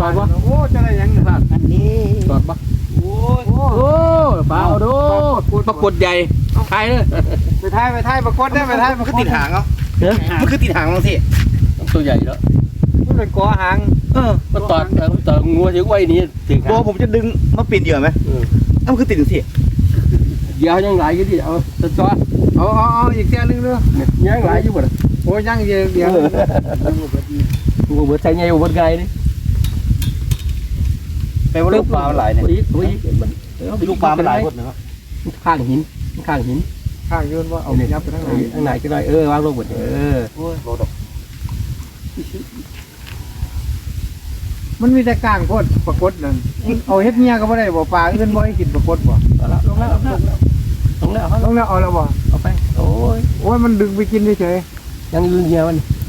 ห้อยบาดฟังตอดตอดวะโอ้จะได้หยังเนี่ยอันนี้ตอดปะโอ้ยโอ้ปลาเอาดูปรากฏใหญ่ใครเนี่ยไปท้ายไปท้ายประกวดได้ไปท้ายมันก็ติดหางเอาเนื้อมันคือติดหางลงสิตัวใหญ่แล้วมันเป็นกอหางเออมันตอดมันตอดงัวถึงไว้นี่ถึงตัวผมจะดึงมาปิดเหยื่อไหมเออเอ้ามันคือติดสิเดี๋ยวยังหลายอยู่ดิเอาตะจอดเอาเอาเอาอีกเจ้านึงเด้อยังหลายอยู่บ่ล่ะโอ้ยยังเดียวเดียวกูเบิดใส่ใหญ่บ่เบิดไงนี่ แปลว่าลูกปลามันหลายเนี่ย ตัวอีกตัวอีกมันลูกปลามันหลายคนนะครับข้างหินข้างหินข้างยืนว่าเอายับไปทางไหนข้างไหนก็ได้เออวางลงหมดเออโอ้ยโดดอกมันมีแต่ก้างโคตรประกวดนั่นเอาเฮ็ดเมียก็บ่ได้บ่ปลาอื่นบ่ให้กินประกวดบ่เอาละลงแล้วลงแล้วลงแล้วต้องแล้วเอาแล้วบ่เอาไปโอ้ยโอ้ยมันดึงไปกินเฉยยังยืนเงียมันๆ